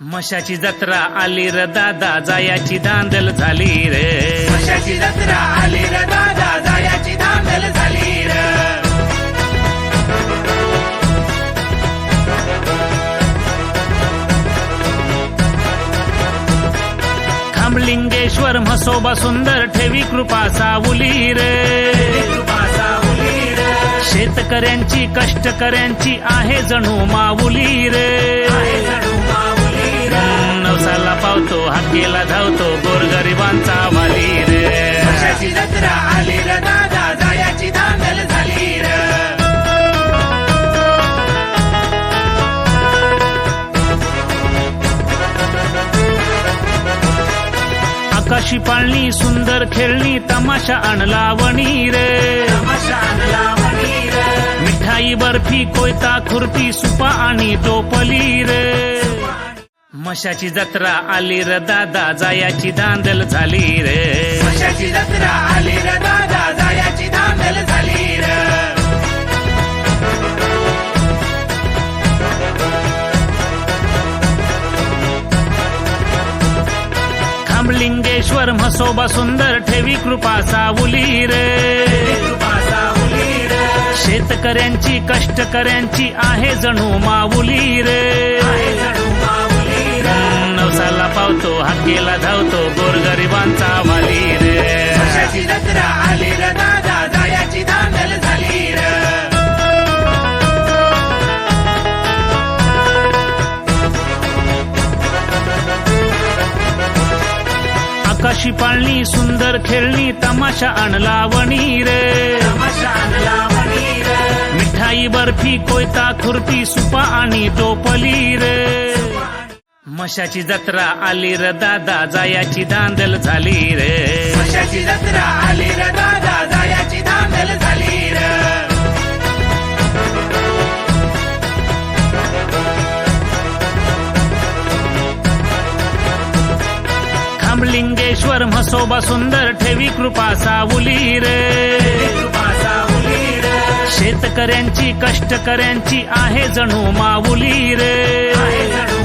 मशाची जत्रा आली र दादा जायाची दांदल झाली रे. वर्षाची जत्रा आली र दादा जायाची धांदल झाली र. खांबलिंगेश्वर म्हसोबा सुंदर ठेवी कृपा सावली रे. कृपा सावली र. शेतकऱ्यांची कष्टकऱ्यांची आहे जणू माऊली रे. आहे जणू माऊली र नवसाला पावतो हाकेला धावतो गोरगरिबांचा वाली रे. वर्षाची जत्रा आली र दादा जायाची धांदल झाली र. आकाशी पाळणी सुंदर खेळणी तमाशा आणला वणी रे. तमाशा आणला मणी र. मिठाई बर्फी कोयता खुर्पी सुपा आणि टोपली रे. मशाची जत्रा आली र दादा जायाची दांदल झाली रे. वर्षाची जत्रा आली र दादा जायाची धांदल झाली र. खांबलिंगेश्वर म्हसोबा सुंदर ठेवी कृपा सावली रे. कृपा सावली र. शेतकऱ्यांची कष्टकऱ्यांची आहे जणू माऊली रे. आहे जणू माऊली र नवसाला पावतो हाकेला धावतो गोरगरिबांचा वाली रे. वर्षाची जत्रा आली र दादा जायाची धांदल झाली र. आकाशी पाळणी सुंदर खेळणी तमाशा आणला वणी रे. तमाशा आणला मणी र. मिठाई बर्फी कोयता खुर्पी सुपा आणि टोपली रे. मशाची जत्रा आली र दादा जायाची दांदल झाली रे. वर्षाची जत्रा आली र दादा जायाची धांदल झाली र. खांबलिंगेश्वर म्हसोबा सुंदर ठेवी कृपा सावली रे. कृपा सावली र. शेतकऱ्यांची कष्टकऱ्यांची आहे जणू माऊली रे. आहे जणू माऊली र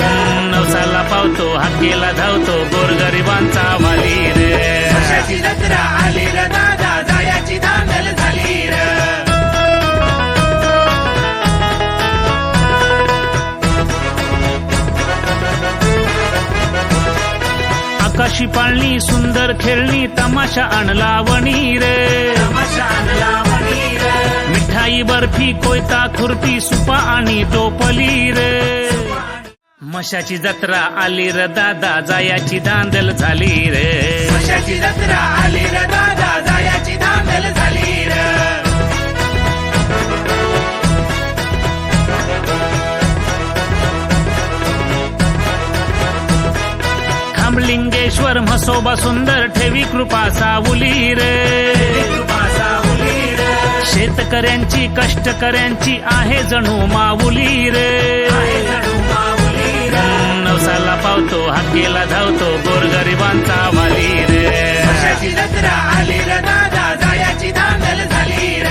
नवसाला पावतो हाकेला धावतो गोरगरिबांचा वाली रे वर्षाची जत्रा आली र दादा झाली र आकाशी पाळणी सुंदर खेळणी तमाशा आणला वणी रे तमाशा आणला र मिठाई बर्फी कोयता खुर्पी सुपा आणि टोपली रे मशाची जत्रा आली र दादा जायाची दांदल झाली रे. वर्षाची जत्रा आली र दादा जायाची धांदल झाली र. खांबलिंगेश्वर म्हसोबा सुंदर ठेवी कृपा सावली रे. कृपा सावली र. शेतकऱ्यांची कष्टकऱ्यांची आहे जणू माऊली रे. आहे जणू माऊली नवसाला पावतो हाकेला धावतो गोरगरिबांचा वाली रे. वर्षाची जत्रा आली र दादा जायाची धांदल झाली र.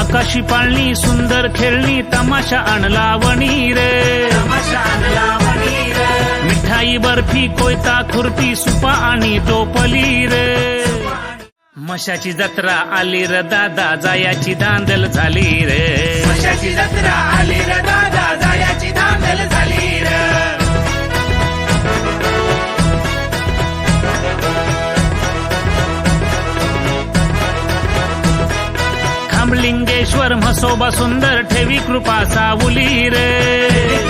आकाशी पाळणी सुंदर खेळणी तमाशा आणला वणी रे. तमाशा आणला मणी र. मिठाई बर्फी कोयता खुर्पी सुपा आणि टोपली रे. मशाची जत्रा आली र दादा जायाची दांदल झाली रे. वर्षाची जत्रा आली र दादा जायाची धांदल झाली र. खांबलिंगेश्वर म्हसोबा सुंदर ठेवी कृपा सावली रे.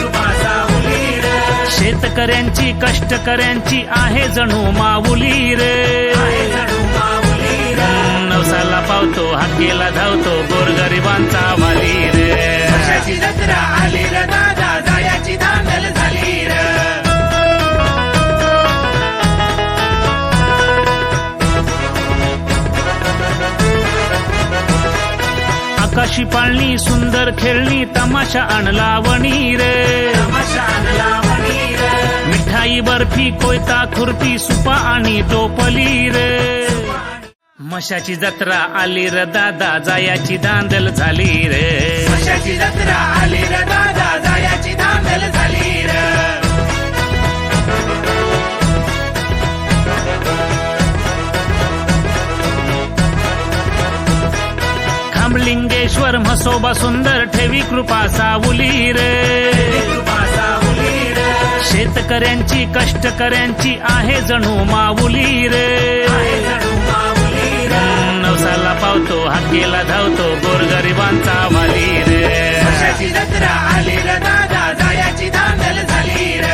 कृपा सावली र. शेतकऱ्यांची कष्टकऱ्यांची आहे जणू माऊली रे. पावतो हाकेला धावतो गोरगरिबांचा वाली रे. वर्षाची जत्रा आली र दादा जायाची धांदल झाली र. आकाशी पाळणी सुंदर खेळणी तमाशा आणला वणी रे. तमाशा आणला मणी र. मिठाई बर्फी कोयता खुर्पी सुपा आणि टोपली रे. मशाची जत्रा आली र दादा जायाची दांदल झाली रे. कशाची जत्रा आली र दादा जायाची धांदल झाली र. खांबलिंगेश्वर म्हसोबा सुंदर ठेवी कृपा सावली रे. कृपा सावली र. शेतकऱ्यांची कष्टकऱ्यांची आहे जणू माऊली रे. आहे जणू माऊली र नवसाला पावतो हाकेला धावतो गोरगरिबांचा वाली रे. कशाची जत्रा आली र दादा जायाची धांदल झाली र.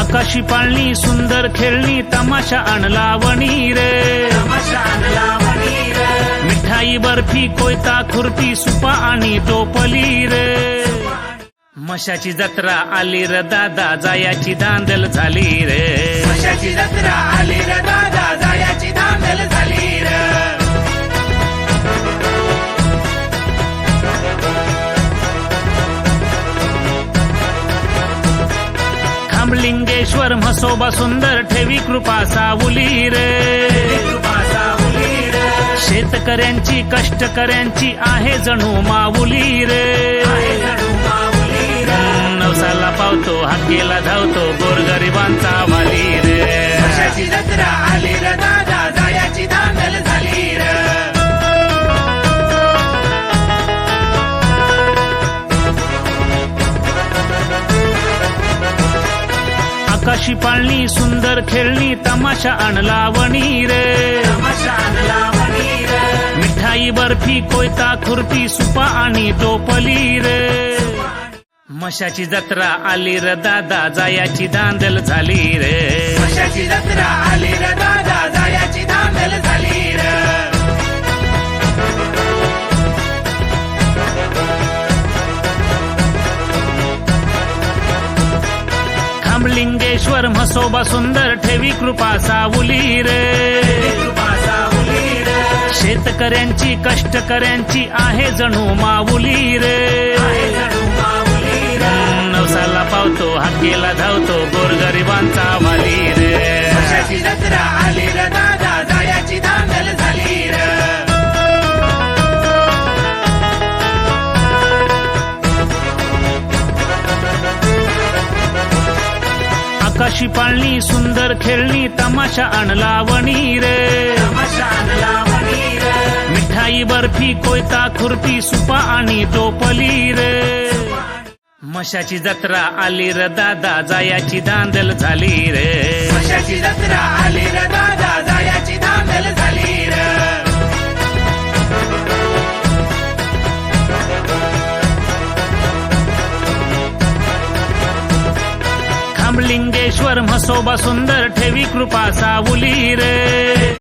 आकाशी पाळणी सुंदर खेळणी तमाशा आणला वणी रे. तमाशा आणला मिठाई बर्फी कोयता खुर्पी सुपा आणि टोपली रे. मशाची जत्रा आली र दादा जायाची दांदल झाली रे. कशाची जत्रा आली र दादा जायाची धांदल झाली र. खांबलिंगेश्वर म्हसोबा सुंदर ठेवी कृपा सावली रे. कृपा सावली र. शेतकऱ्यांची कष्टकऱ्यांची आहे जणू माऊली रे. र नवसाला पावतो हाकेला धावतो गोरगरिबांचा वाली रे. कशाची जत्रा आली र दादा जायाची धांदल झाली र. आकाशी पाळणी सुंदर खेळणी तमाशा आणला वणी रे. तमाशा आणला वणी र. मिठाई बर्फी कोयता खुर्पी सुपा आणि टोपली रे. मशाची जत्रा आली र दादा जायाची दांदल झाली रे. कशाची जत्रा आली र दादा जायाची धांदल झाली र. खांबलिंगेश्वर म्हसोबा सुंदर ठेवी कृपा सावली रे. कृपा सावली र. शेतकऱ्यांची कष्टकऱ्यांची आहे जणू माऊली रे. पावतो हाकेला धावतो गोरगरिबांचा वाली रे. कशाची जत्रा आली र दादा जायाची धांदल झाली र. आकाशी पाळणी सुंदर खेळणी तमाशा आणला वणी रे. तमाशा आणला वणी र. मिठाई बर्फी कोयता खुर्पी सुपा आणि टोपली रे. मशाची जत्रा आली र दादा जायाची दांदल झाली रे. कशाची जत्रा आली र दादा जायाची धांदल झाली र. खांबलिंगेश्वर म्हसोबा सुंदर ठेवी कृपा सावली रे